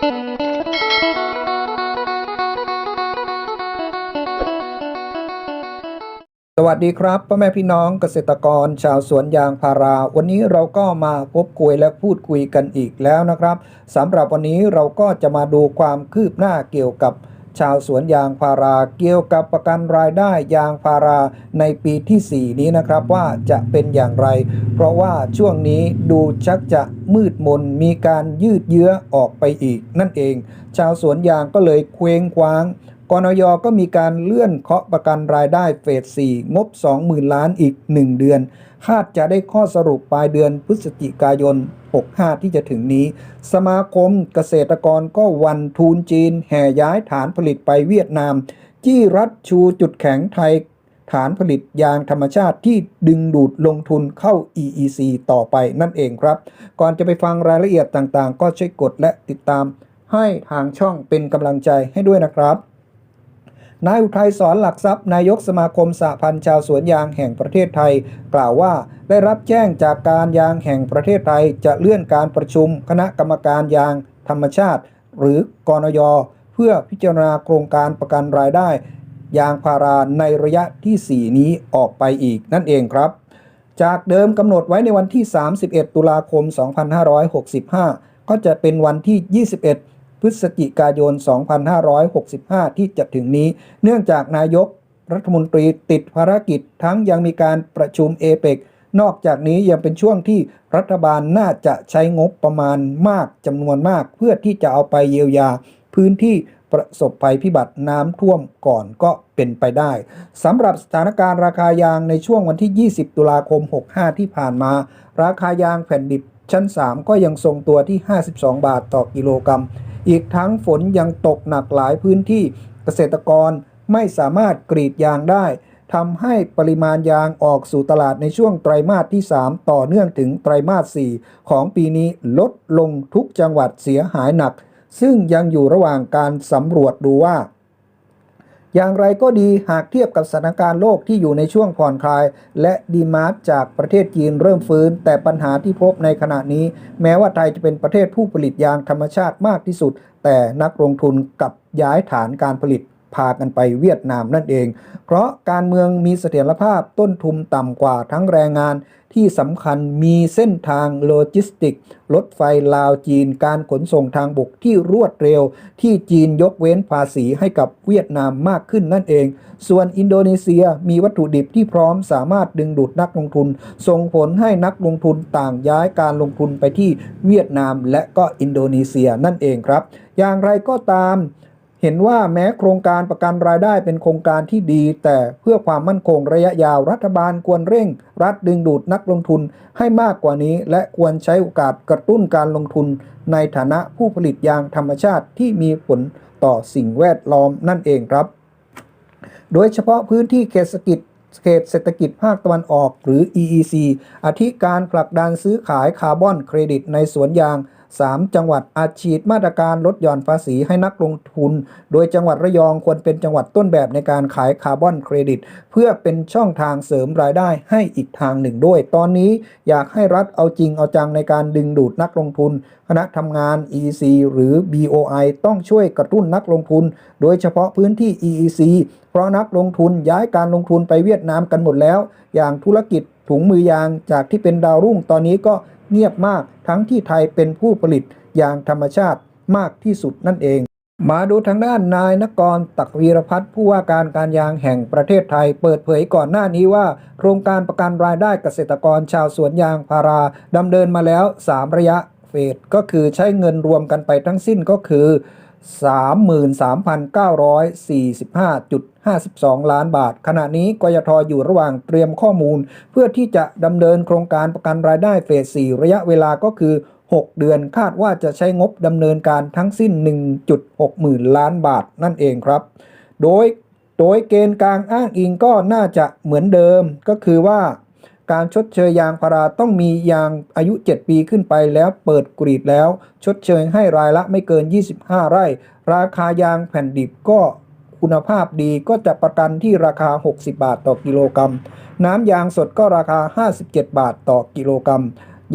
สวัสดีครับพ่อแม่พี่น้องเกษตรกรชาวสวนยางพารา วันนี้เราก็มาพบคุยและพูดคุยกันอีกแล้วนะครับสำหรับวันนี้เราก็จะมาดูความคืบหน้าเกี่ยวกับ ชาวสวนยางพาราเกี่ยวกับประกันรายได้ยางพาราในปีที่ 4 นี้นะครับว่าจะเป็นอย่างไร เพราะว่าช่วงนี้ดูชักจะมืดมนมีการยืดเยื้อออกไปอีกนั่นเอง ชาวสวนยางก็เลยเคว้งคว้าง กนยก็มีการเลื่อนเคาะประกันรายได้เฟส 4 งบ 20,000 ล้านอีก 1 เดือน คาดจะได้ข้อสรุปปลายเดือนพฤศจิกายน 65 ที่จะถึงนี้ สมาคมเกษตรกรก็วันทูนจีน แห่ย้ายฐานผลิตไปเวียดนาม จี้รัดชูจุดแข็งไทย ฐานผลิตยางธรรมชาติที่ดึงดูดลงทุนเข้า EEC ต่อไปนั่นเองครับ ก่อนจะไปฟังรายละเอียดต่างๆ ก็ช่วยกดและติดตาม ให้ทางช่องเป็นกำลังใจให้ด้วยนะครับ นายอุทัยสอนหลักทรัพย์นายกสมาคมสหพันธ์ชาวสวนยางแห่งประเทศไทย กล่าวว่าได้รับแจ้งจากการยางแห่งประเทศไทย จะเลื่อนการประชุม คณะกรรมการยางธรรมชาติ หรือกนยเพื่อพิจารณาโครงการประกันรายได้ ยางพาราในระยะที่ 4 นี้ออกไปอีกนั่นเองครับ จากเดิมกำหนดไว้ในวันที่ 31 ตุลาคม 2565 ก็จะเป็นวันที่ 21 พฤศจิกายน 2565 ที่จะถึงนี้ เนื่องจากนายกรัฐมนตรีติดภารกิจทั้งยังมีการประชุมเอเปกนอกจากนี้ยังเป็นช่วงที่รัฐบาลน่าจะใช้งบประมาณมากจำนวนมาก เพื่อที่จะเอาไปเยียวยา พื้นที่ประสบภัยพิบัติน้ำท่วมก่อนก็เป็นไปได้สำหรับสถานการณ์ราคายางในช่วงวันที่ 20 ตุลาคม 65 ที่ผ่านมา ราคายางแผ่นดิบชั้น 3 ก็ยังทรงตัวที่ 52 บาทต่อกิโลกรัม อีกทั้งฝนยังตกหนักหลายพื้นที่เกษตรกรไม่สามารถกรีดยางได้ทำให้ปริมาณยางออกสู่ตลาดในช่วงไตรมาสที่ 3 ต่อเนื่องถึงไตรมาส 4 ของปีนี้ลดลงทุกจังหวัดเสียหายหนัก ซึ่งยังอยู่ระหว่างการสำรวจดูว่า อย่างไรก็ดีหากเทียบกับสถานการณ์โลกที่อยู่ในช่วงผ่อนคลาย และดีมาร์จากประเทศจีนเริ่มฟื้น แต่ปัญหาที่พบในขณะนี้ แม้ว่าไทยจะเป็นประเทศผู้ผลิตยางธรรมชาติมากที่สุด แต่นักลงทุนกลับย้ายฐานการผลิต พากันไปเวียดนามนั่นเอง เพราะการเมืองมีเสถียรภาพต้นทุนต่ำกว่าทั้งแรงงานที่สำคัญมีเส้นทางโลจิสติก รถไฟลาวจีนการขนส่งทางบกที่รวดเร็ว ที่จีนยกเว้นภาษีให้กับเวียดนามมากขึ้นนั่นเอง ส่วนอินโดนีเซียมีวัตถุดิบที่พร้อมสามารถดึงดูดนักลงทุน ส่งผลให้นักลงทุนต่างย้ายการลงทุนไปที่เวียดนามและก็อินโดนีเซียนั่นเองครับ อย่างไรก็ตาม เห็นว่าแม้โครงการประกันรายได้เป็นโครงการที่ดี แต่เพื่อความมั่นคงระยะยาวรัฐบาลควรเร่ง รัดดึงดูดนักลงทุนให้มากกว่านี้ และควรใช้โอกาสกระตุ้นการลงทุน ในฐานะผู้ผลิตยางธรรมชาติที่มีผลต่อสิ่งแวดล้อมนั่นเองครับ โดยเฉพาะพื้นที่เขตเศรษฐกิจเขตเศรษฐกิจภาคตะวันออกหรือ EEC อาทิการผลักดันซื้อขายคาร์บอนเครดิตในสวนยาง 3 จังหวัดอาจฉีดมาตรการลดหย่อนภาษีให้นักลงทุน โดยจังหวัดระยองควรเป็นจังหวัดต้นแบบในการขายคาร์บอนเครดิต เพื่อเป็นช่องทางเสริมรายได้ให้อีกทางหนึ่งด้วย ตอนนี้อยากให้รัฐเอาจริงเอาจังในการดึงดูดนักลงทุน คณะทำงาน EEC หรือ BOI ต้องช่วยกระตุ้นนักลงทุน โดยเฉพาะพื้นที่ EEC เพราะนักลงทุนย้ายการลงทุนไปเวียดนามกันหมดแล้ว อย่างธุรกิจ ถุงมือยางจากที่เป็นดาวรุ่งตอนนี้ก็เงียบมากทั้งที่ไทยเป็นผู้ผลิตยางธรรมชาติมากที่สุดนั่นเอง มาดูทางด้านนายนกรตักวีรพัฒน์ผู้ว่าการการยางแห่งประเทศไทย เปิดเผยก่อนหน้านี้ว่า โครงการประกันรายได้เกษตรกรชาวสวนยางพาราดำเนินมาแล้ว 3 ระยะเฟสก็คือใช้เงินรวมกันไปทั้งสิ้นก็คือ 52 ล้านบาท ขณะนี้กยทอยู่ระหว่างเตรียมข้อมูล เพื่อที่จะดำเนินโครงการประกันรายได้เฟส 4 ระยะเวลาก็คือ 6 เดือนคาดว่าจะใช้งบดำเนินการทั้งสิ้น 1.6 หมื่นล้านบาทนั่นเองครับ โดยโดยเกณฑ์กลางอ้างอิงก็น่าจะเหมือนเดิมก็คือว่าการชดเชยยางพาราต้องมียางอายุ 7 ปีขึ้นไปแล้วเปิดกรีดแล้ว ชดเชยให้รายละไม่เกิน 25 ไร่ ราคายางแผ่นดิบก็ คุณภาพดีก็จะประกันที่ราคา 60 บาทต่อกิโลกรัม น้ำยางสดก็ราคา 57 บาทต่อกิโลกรัม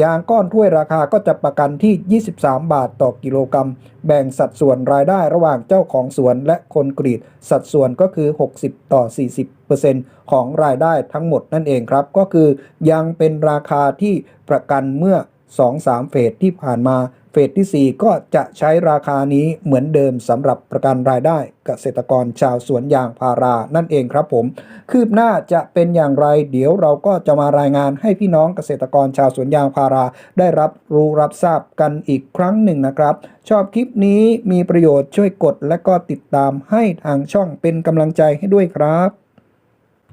ยางก้อนถ้วยราคาก็จะประกันที่ 23 บาทต่อกิโลกรัม แบ่งสัดส่วนรายได้ระหว่างเจ้าของสวนและคนกรีด สัดส่วนก็คือ 60 ต่อ 40%ของรายได้ทั้งหมดนั่นเองครับ ก็คือยังเป็นราคาที่ประกันเมื่อ 2-3 เฟสที่ผ่านมาเฟสทีสี่ 4 ก็จะใช้ราคานี้เหมือนเดิมสำหรับประกันรายได้เกษตรกรชาวสวนยางพารานั่นเองครับผม คืบหน้าจะเป็นอย่างไร เดี๋ยวเราก็จะมารายงานให้พี่น้องเกษตรกรชาวสวนยางพารา ได้รับรู้รับทราบกันอีกครั้งหนึ่งนะครับ ชอบคลิปนี้มีประโยชน์ช่วยกดและก็ติดตามให้ทางช่องเป็นกำลังใจให้ด้วยครับ